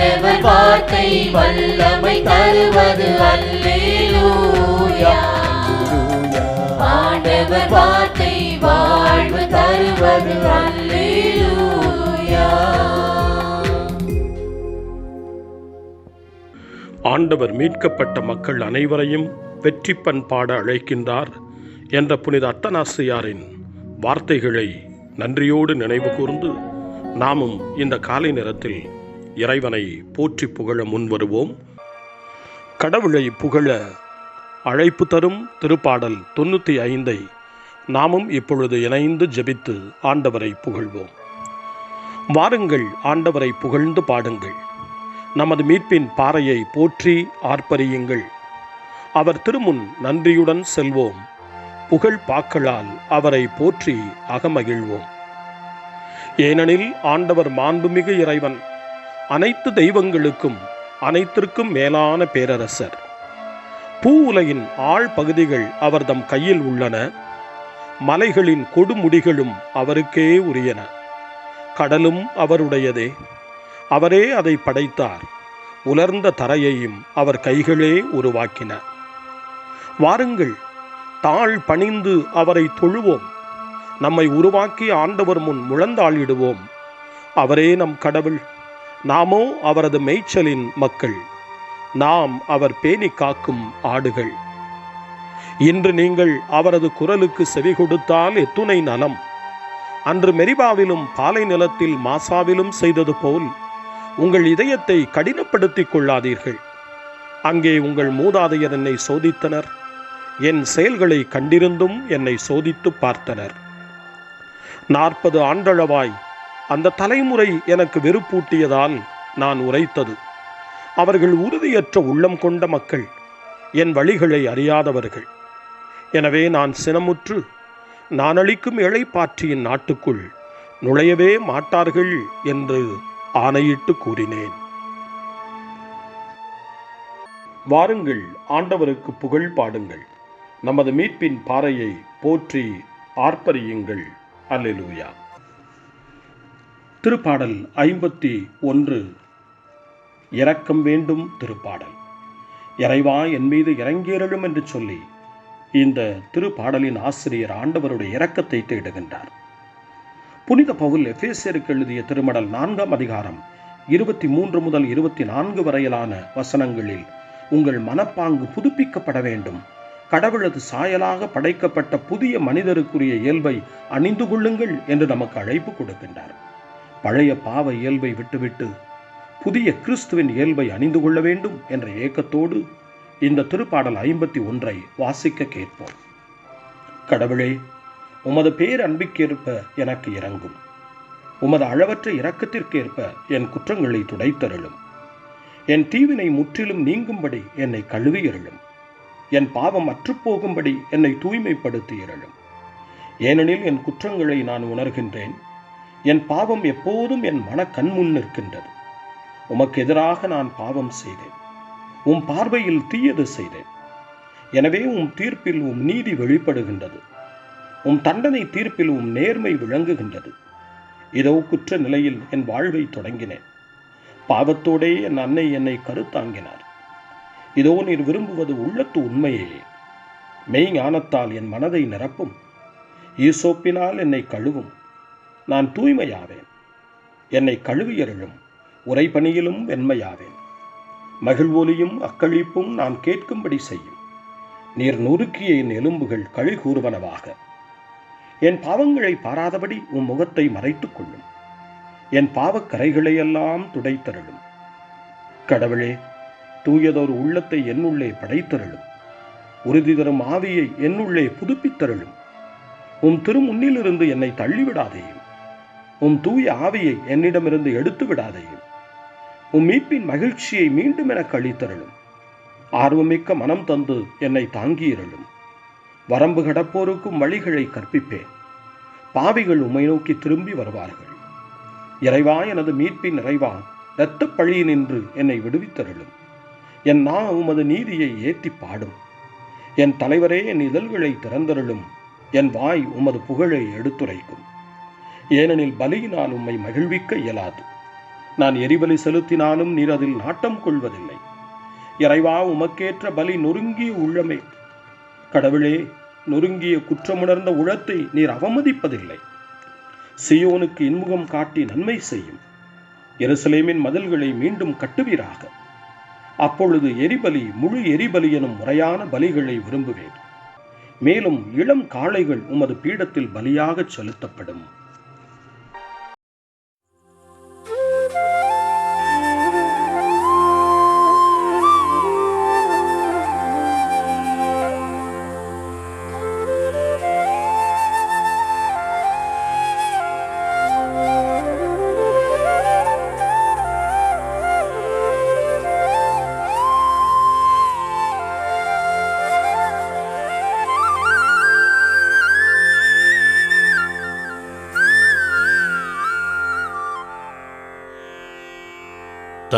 ஆண்டவர் வார்த்தை வல்லமை தருவது. அல்லேலூயா. ஆண்டவர் வார்த்தை வாழ்வு தருவது. அல்லேலூயா. ஆண்டவர் மீட்கப்பட்ட மக்கள் அனைவரையும் வெற்றி பண்பாட அழைக்கின்றார் என்ற புனித அத்தனாசியாரின் வார்த்தைகளை நன்றியோடு நினைவு கூர்ந்து நாமும் இந்த காலை நேரத்தில் இறைவனை போற்றி புகழ முன்வருவோம் கடவுளை புகழ அழைப்பு தரும் திருப்பாடல் தொண்ணூற்றி ஐந்தை நாமும் இப்பொழுது இணைந்து ஜெபித்து ஆண்டவரை புகழ்வோம். வாருங்கள் ஆண்டவரை புகழ்ந்து பாடுங்கள். நமது மீட்பின் பாறையை போற்றி ஆர்ப்பரியுங்கள். அவர் திருமுன் நன்றியுடன் செல்வோம். புகழ் பாக்களால் அவரை போற்றி அகமகிழ்வோம். ஏனெனில் ஆண்டவர் மாண்புமிகு இறைவன் அனைத்து தெய்வங்களுக்கும் அனைத்திற்கும் மேலான பேரரசர். பூ உலகின் ஆழ் பகுதிகள் அவர்தம் கையில் உள்ளன. மலைகளின் கொடுமுடிகளும் அவருக்கே உரியன. கடலும் அவருடையதே. அவரே அதை படைத்தார். உலர்ந்த தரையையும் அவர் கைகளே உருவாக்கின. வாருங்கள் தாழ் பணிந்து அவரை தொழுவோம். நம்மை உருவாக்கி ஆண்டவர் முன் முழந்தாளிடுவோம். அவரே நம் கடவுள். நாமோ அவரது மேய்ச்சலின் மக்கள். நாம் அவர் பேணி காக்கும் ஆடுகள். இன்று நீங்கள் அவரது குரலுக்கு செவி கொடுத்தால் எத்துணை நலம். அன்று மெரிபாவிலும் பாலை நிலத்தில் மாசாவிலும் செய்தது போல் உங்கள் இதயத்தை கடினப்படுத்திக் கொள்ளாதீர்கள். அங்கே உங்கள் மூதாதையர் என்னை சோதித்தனர். என் செயல்களை கண்டிருந்தும் என்னை சோதித்து பார்த்தனர். நாற்பது ஆண்டளவாய் அந்த தலைமுறை எனக்கு வெறுப்பூட்டியதால் நான் உரைத்தது. அவர்கள் உறுதியற்ற உள்ளம் கொண்ட மக்கள் என் வழிகளை அறியாதவர்கள். எனவே நான் சினமுற்று நான் அளிக்கும் இழைப்பாற்றியின் நாட்டுக்குள் நுழையவே மாட்டார்கள் என்று ஆணையிட்டு கூறினேன். வாருங்கள் ஆண்டவருக்கு புகழ் பாடுங்கள். நமது மீட்பின் பாறையை போற்றி ஆர்ப்பரியுங்கள். அல்லேலூயா. திருப்பாடல் ஐம்பத்தி ஒன்று. இரக்கம் வேண்டும் திருப்பாடல். இறைவா என் மீது இறங்கியருளும் என்று சொல்லி இந்த திருப்பாடலின் ஆசிரியர் ஆண்டவருடைய இரக்கத்தை தேடுகின்றார். புனித பவுல் எஃபேசியருக்கு எழுதிய திருமடல் நான்காம் அதிகாரம் இருபத்தி மூன்று முதல் இருபத்தி நான்கு வரையிலான வசனங்களில் உங்கள் மனப்பாங்கு புதுப்பிக்கப்பட வேண்டும். கடவுளது சாயலாக படைக்கப்பட்ட புதிய மனிதருக்குரிய இயல்பை அணிந்து கொள்ளுங்கள் என்று நமக்கு அழைப்பு கொடுக்கின்றார். பழைய பாவ இயல்பை விட்டுவிட்டு புதிய கிறிஸ்துவின் இயல்பை அணிந்து கொள்ள வேண்டும் என்ற ஏக்கத்தோடு இந்த திருப்பாடல் ஐம்பத்தி ஒன்றை வாசிக்க கேட்போம். கடவுளே உமது பேர் அன்பிற்கேற்ப எனக்கு இறங்கும் உமது அளவற்ற இரக்கத்திற்கேற்ப என் குற்றங்களை துடைத்தருளும். என் தீவினை முற்றிலும் நீங்கும்படி என்னை கழுவி எழும் என் பாவம் அற்றுப்போகும்படி என்னை தூய்மைப்படுத்தியருளும். ஏனெனில் என் குற்றங்களை நான் உணர்கின்றேன். என் பாவம் எப்போதும் என் மன கண்முன் நிற்கின்றது. உமக்கு எதிராக நான் பாவம் செய்தேன். உம் பார்வையில் தீயது செய்தேன். எனவே உம் தீர்ப்பில் உம் நீதி வெளிப்படுகின்றது. உம் தண்டனை தீர்ப்பில் உம் நேர்மை விளங்குகின்றது. இதோ குற்ற நிலையில் என் வாழ்வை தொடங்கினேன். பாவத்தோடே என் அன்னை என்னை கருத்தாங்கினார். இதோ நீர் விரும்புவது உள்ளத்து உண்மையே மெய் ஞானத்தால் என் மனதை நிரப்பும். ஈசோப்பினால் என்னை கழுவும். நான் தூய்மையாவேன். என்னை கழுவியருளும் உரைபணியிலும் வெண்மையாவேன். மகிழ்வொலியும் அக்களிப்பும் நான் கேட்கும்படி செய்யும். நீர் நொறுக்கிய என் எலும்புகள் களி கூறுவனவாக என் பாவங்களை பாராதபடி உம் முகத்தை மறைத்துக் கொள்ளும். என் பாவக்கரைகளையெல்லாம் துடைத்தருளும். கடவுளே தூயதொரு உள்ளத்தை என்னுள்ளே படைத்தருளும். உறுதி தரும் ஆவியை என்னுள்ளே புதுப்பித்தருளும். உம் திருமுன்னிலிருந்து என்னை தள்ளிவிடாதேயும். உம் தூய ஆவியை என்னிடமிருந்து எடுத்து விடாதையும். உம் மீட்பின் மகிழ்ச்சியை மீண்டும் எனக்கு அளித்தருளும் ஆர்வமிக்க மனம் தந்து என்னை தாங்கியிருளும். வரம்பு கடப்போருக்கும் வழிகளை கற்பிப்பேன். பாவிகள் உம்மை நோக்கி திரும்பி வருவார்கள். இறைவா எனது மீட்பின் இறைவா இரத்தப் பழியினின்று என்னை விடுவித்தருளும். என் நா உமது நீதியை ஏத்தி பாடும். என் தலைவரே என் இதழ்களை திறந்தருளும். என் வாய் உமது புகழை எடுத்துரைக்கும். ஏனெனில் பலியினால் உம்மை மகிழ்விக்க இயலாது. நான் எரிபலி செலுத்தினாலும் நீர் அதில் நாட்டம் கொள்வதில்லை. இறைவா உமக்கேற்ற பலி நொறுங்கிய உள்ளமே. கடவுளே நொறுங்கிய குற்றமுணர்ந்த உளத்தை நீர் அவமதிப்பதில்லை. சியோனுக்கு இன்முகம் காட்டி நன்மை செய்யும். எருசலேமின் மதில்களை மீண்டும் கட்டுவீராக. அப்பொழுது எரிபலி முழு எரிபலி எனும் முறையான பலிகளை விரும்புவேன். மேலும் இளம் காளைகள் உமது பீடத்தில் பலியாகச் செலுத்தப்படும்.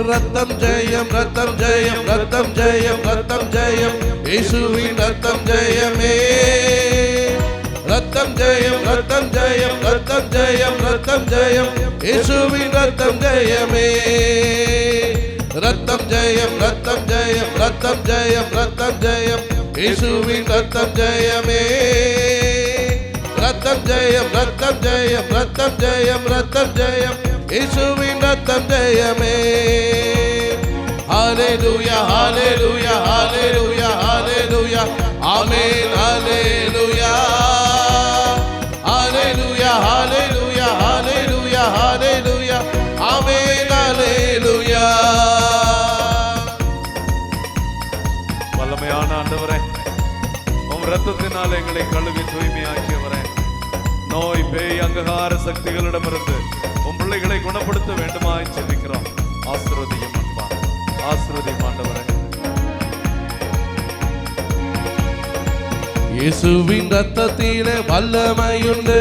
ரத்தம் ஜெயம் ரத்தம் ஜெயம் ரத்தம் ஜெயம் ரத்தம் ஜெயம் இயேசுவின் ரத்தம் ஜெயமே ரத்தம் ஜெயம் ரத்தம் ஜெயம் ரத்தம் ஜெயம் ரத்தம் ஜெயம் இயேசுவின் ரத்தம் ஜெயமே ரத்தம் ஜெயம் ரத்தம் ஜெயம் ரத்தம் ஜெயம் ரத்தம் ஜெயம் இயேசுவின் ரத்தம் ஜெயமே ரத்தம் ஜெயம் ரத்தம் ஜெயம் ரத்தம் ஜெயம் ரத்தம் ஜெயம் இயேசுவின் ரத்தம் ஜெயமே லூயா ஹாலே லூயா ஹாலே லூயா ஹாலே லூயா ஹாலே லூயா ஹalleluya ஹாலே லூயா வல்லமையான ஆண்டவரே உம் ரத்தத்தினால் எங்களை கழுவி தூய்மையாக்கியவரே. நோய் பேய் அங்ககார சக்திகளிடமிருந்து பிள்ளைகளை குணப்படுத்த வேண்டுமாய் செபிக்கிறோம் ஆசிர்வதியும் அன்பா ஆசிர்வதியும் ஆண்டவரே. இயேசுவின் ரத்தத்திலே வல்லமையுண்டு.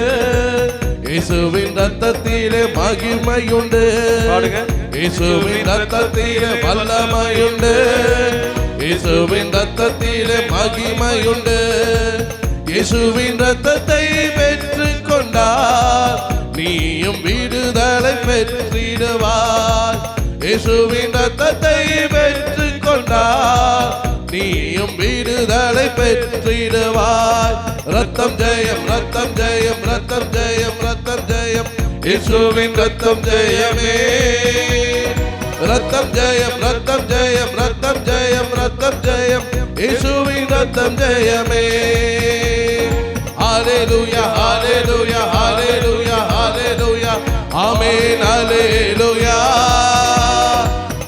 இயேசுவின் ரத்தத்திலே மகிமையுண்டு. இயேசுவின் ரத்தத்திலே வல்லமையுண்டு. இயேசுவின் ரத்தத்திலே மகிமையுண்டு. இயேசுவின் ரத்தத்தை பெற்றுக் கொண்டார். நீயும் விடுதலை பெற்றிடுவாய். இயேசுவின் ரத்தத்தை பெற்று கொண்டார் நீயும் விடுதலை பெற்றிடுவாய். ரத்தம் ஜெயம் ரத்தம் ஜெயம் ரத்தம் ஜெயம் ரத்தம் ஜெயம். இயேசுவின் ரத்தம் ஜெயமே. ரத்தம் ஜெயம் ரத்தம் ஜெயம் ரத்தம் ஜெயம் ரத்தம் ஜெயம். இயேசுவின் ரத்தம் ஜெயமே. ஹalleluya ஹalleluya ஹalleluya ஹalleluya. ஆமேன். அலேலுயா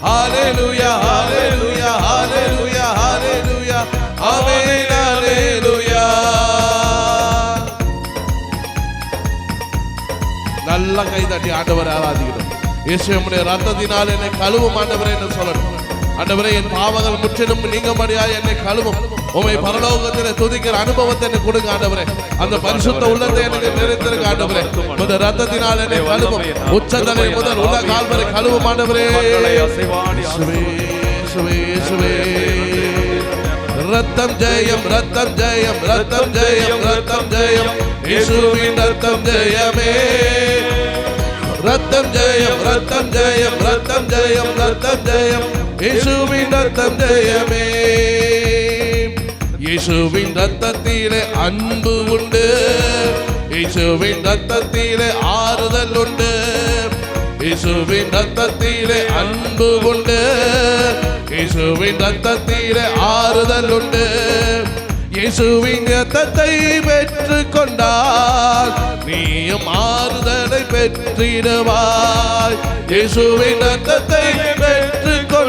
ஹalleluya ஹalleluya ஹalleluya ஹalleluya ஆமேன் அலேலுயா நல்ல கை தட்டி ஆண்டவரை ஆராதிக்கணும். இயேசுடைய ரத்தத்தினால் என்னை கழுவும் ஆண்டவரே என்று சொல்லணும். ஆண்டவரே என் பாவங்கள் முற்றிலும் நீங்கபடியா என்னை கழுவும். உமை பரலோகத்தில் துதிக்கிற அனுபவத்தை எனக்கு கொடுங்க ஆண்டவரே. அந்த பரிசுத்த உள்ளத்தை எனக்கு நிறைத்திருக்க ஆண்டவரே. இந்த ரத்தத்தினால் என்னை கழுவும். உச்சந்தலை முதல் உள்ள கால் வரை கழுவும் ஆண்டவரே. மக்களை அசைவாடி ரத்தம் ஜெயம் ரத்தம் ஜெயம் ரத்தம் ஜெயம் ரத்தம் ஜெயம். இயேசுவின் ரத்தம் ஜெயமே. ரத்தம் ஜெயம் ரத்தம் ஜெயம் ரத்தம் ஜெயம் ரத்தம் ஜெயம். இயேசுவின் ரத்தம் ஜெயமே இயேசுவின் ரத்தத்திலே அன்பு உண்டு. இயேசுவின் ரத்தத்திலே ஆறுதல் உண்டு. இயேசுவின் ரத்தத்திலே அன்பு உண்டு. இயேசுவின் ரத்தத்திலே ஆறுதல் உண்டு. இயேசுவின் ரத்தத்தை பெற்று கொண்டால் நீயும் ஆறுதலை பெற்றிடுவாய்.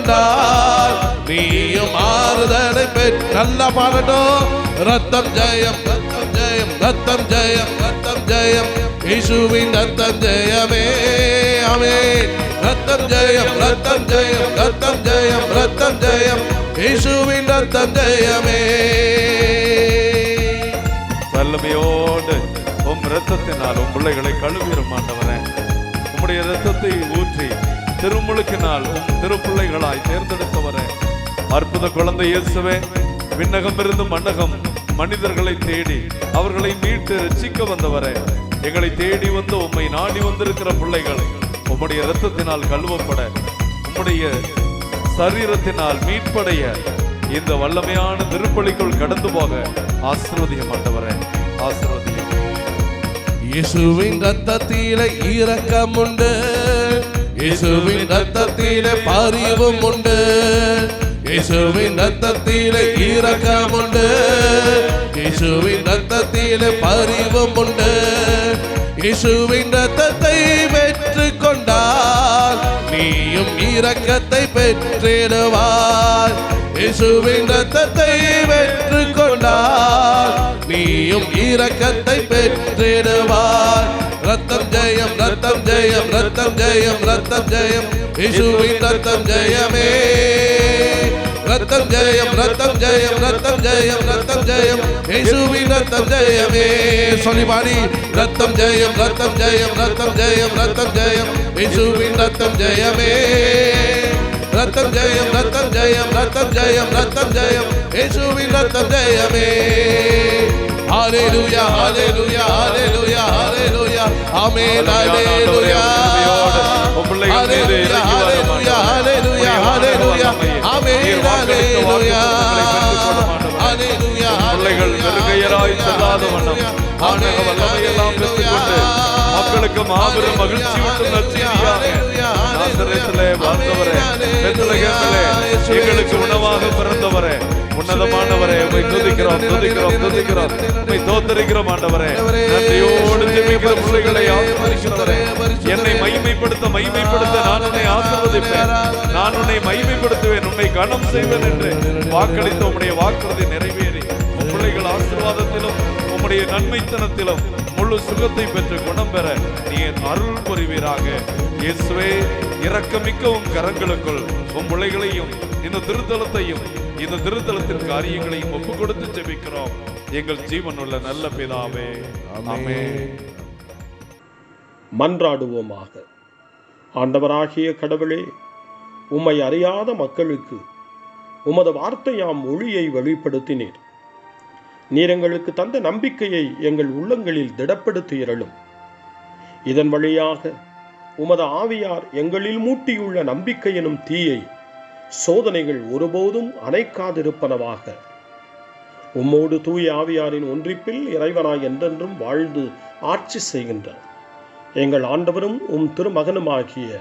இயேசுவின் நீயும் ஆறுதலை பெற்று நல்லா பாடட்டும். ரத்தம் ஜெயம் ரத்தம் ஜெயம் ரத்தம் ஜெயம் ரத்தம் ஜெயம். இயேசுவின் ரத்தம் ஜெயமே. அமே ரத்தம் ஜெயம் ரத்தம் ஜெயம் ரத்தம் ஜெயம் ரத்தம் ஜெயம். இயேசுவின் ரத்தம் ஜெயமே. வல்லமையோடு உம் ரத்தத்தினால் உம் பிள்ளைகளை கழுவிடும் ஆண்டவரே. உம்முடைய ரத்தத்தை ஊற்றி திருமுழுக்கினால் உம் திருப்பிள்ளைகளாய் தேர்ந்தெடுத்தவரே. அற்புத குழந்தை இயேசுவே விண்ணகம் இருந்து மன்னகம் மனிதர்களை தேடி அவர்களை மீட்டு ரசிக்க வந்தவரே. எங்களை தேடி வந்து உம்மை நாடி வந்திருக்கிற பிள்ளைகள் உம்முடைய இரத்தத்தினால் கழுவப்பட உம்முடைய சரீரத்தினால் மீட்படைய இந்த வல்லமையான திருப்பலிக்குள் கடந்து போக ஆசிர்வதியம் ஆண்டவரே. ஆசிர்வதியம். இயேசுவின் ரத்தத்திலே இரக்கம் உண்டு இயேசுவின் ரத்தத்திலே பரிவும் உண்டு இயேசுவின் ரத்தத்திலே இரக்கம் உண்டு இயேசுவின் ரத்தத்திலே நீயும் இரக்கத்தை பெற்றிடுவாய். இயேசுவின் ரத்தத்தை வெற்று கொண்டார் நீயும் இரக்கத்தை பெற்றிடுவாய். ரத்தம் ஜெயம் ரத்தம் ஜெயம் ரத்தம் ஜெயம் ரத்தம் ஜெயம். இயேசுவின் ரத்தம் ஜெயமே. ரத்தம் ஜெயம் ரத்தம் ஜெயம் ரத்தம் ஜெயம் ரத்தம் ஜெயம் இயேசுவின் ரத்தம் ஜெயமே சொல்லி பாடி ரத்தம் ஜெயம் ரத்தம் ஜெயம் ரத்தம் ஜெயம் ரத்தம் ஜெயம் இயேசுவின் ரத்தம் ஜெயமே ரத்தம் ஜெயம் ரத்தம் ஜெயம் ரத்தம் ஜெயம் ரத்தம் ஜெயம் இயேசுவின் ரத்தம் ஜெயமே ஹalleluya ஹalleluya ஹalleluya ஹalleluya ஆமென் ஹalleluya வரும் ஹalleluya ஹalleluya ஹalleluya ஆமென் ஹalleluya பிள்ளைகள் நெருங்கையராய் செல்லாத வண்ணம். ஆண்டக வல்லமையெல்லாம் பெற்றுக்கொண்டு மக்களுக்கு மாபெரும் மகிழ்ச்சி விட்டு நற்செய்தியாக நாசரேத்திலே வாழ்ந்தவரே பெத்லகேமிலே எங்களுக்கு உணவாக பிறந்தவரே. உன்னதமானவரே உம்மை துதிக்கிறோம் துதிக்கிறோம் துதிக்கிறோம். உம்மை தோத்தரிக்கிறோம் ஆண்டவரே. நன்றியோடு ஜெபிக்கிற பிள்ளைகளை ஆசீர்வதிக்கிறவரே. என்னை மகிமைப்படுத்த மகிமைப்படுத்த நான் உன்னை ஆசீர்வதிப்பேன். நான் உன்னை மகிமைப்படுத்துவேன். உன்னை கனம் செய்வேன் என்று வாக்களித்த உம்முடைய வாக்குறுதி நிறைவேறி உம் பிள்ளைகள் ஆசீர்வாதத்திலும் உம்முடைய நன்மைத்தனத்திலும் முழு சுகத்தை பெற்று குணம் பெற நீ அருள் புரிவீராக. இயேசுவே இரக்கமிக்க உம் கரங்களுக்குள் உம் பிள்ளைகளையும் இந்த திருத்தலத்தையும் இந்த திருத்தலத்தின் காரியங்களையும் ஒப்பு கொடுத்து ஜெபிக்கிறோம். எங்கள் ஜீவனுள்ள நல்ல பிதாவே. ஆமென். மன்றாடுவோமாக. ஆண்டவராகிய கடவுளே உம்மை அறியாத மக்களுக்கு உமது வார்த்தையாம் ஒளியை வெளிப்படுத்தினீர். நீர் எங்களுக்கு தந்த நம்பிக்கையை எங்கள் உள்ளங்களில் திடப்படுத்தியருளும். இதன் வழியாக உமது ஆவியார் எங்களில் மூட்டியுள்ள நம்பிக்கை எனும் தீயை சோதனைகள் ஒருபோதும் அணைக்காதிருப்பனவாக. உம்மோடு தூய ஆவியாரின் ஒன்றிப்பில் இறைவனாய் என்றென்றும் வாழ்ந்து ஆட்சி செய்கின்றார் எங்கள் ஆண்டவரும் உம் திருமகனுமாகிய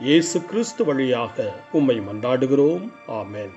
இயேசு கிறிஸ்து வழியாக உம்மை மன்றாடுகிறோம். ஆமேன்.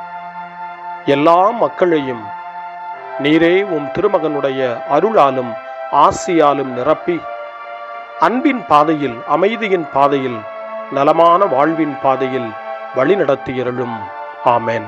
எல்லா மக்களையும் நீரே உம் திருமகனுடைய அருளாலும் ஆசியாலும் நிரப்பி அன்பின் பாதையில் அமைதியின் பாதையில் நலமான வாழ்வின் பாதையில் வழிநடத்தியருளும் ஆமேன்.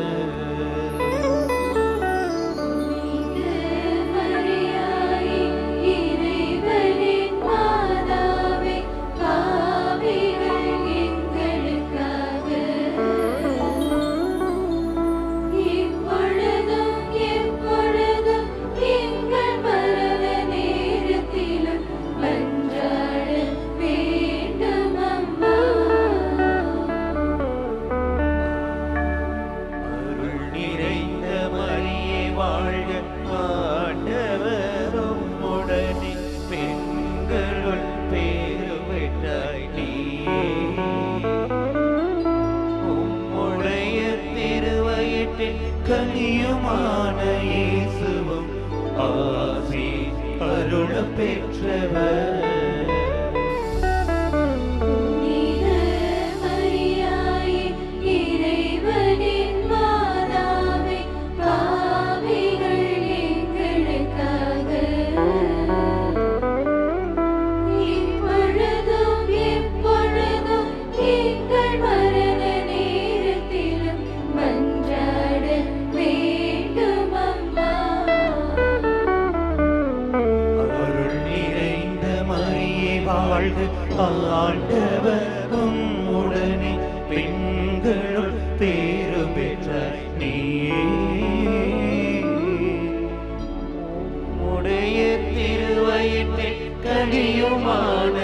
வாழ்க ஆண்டவர் உடனே பெண்களுள் பேரு பெற்ற நீயே உடைய திருவயிற்றில் கனியுமான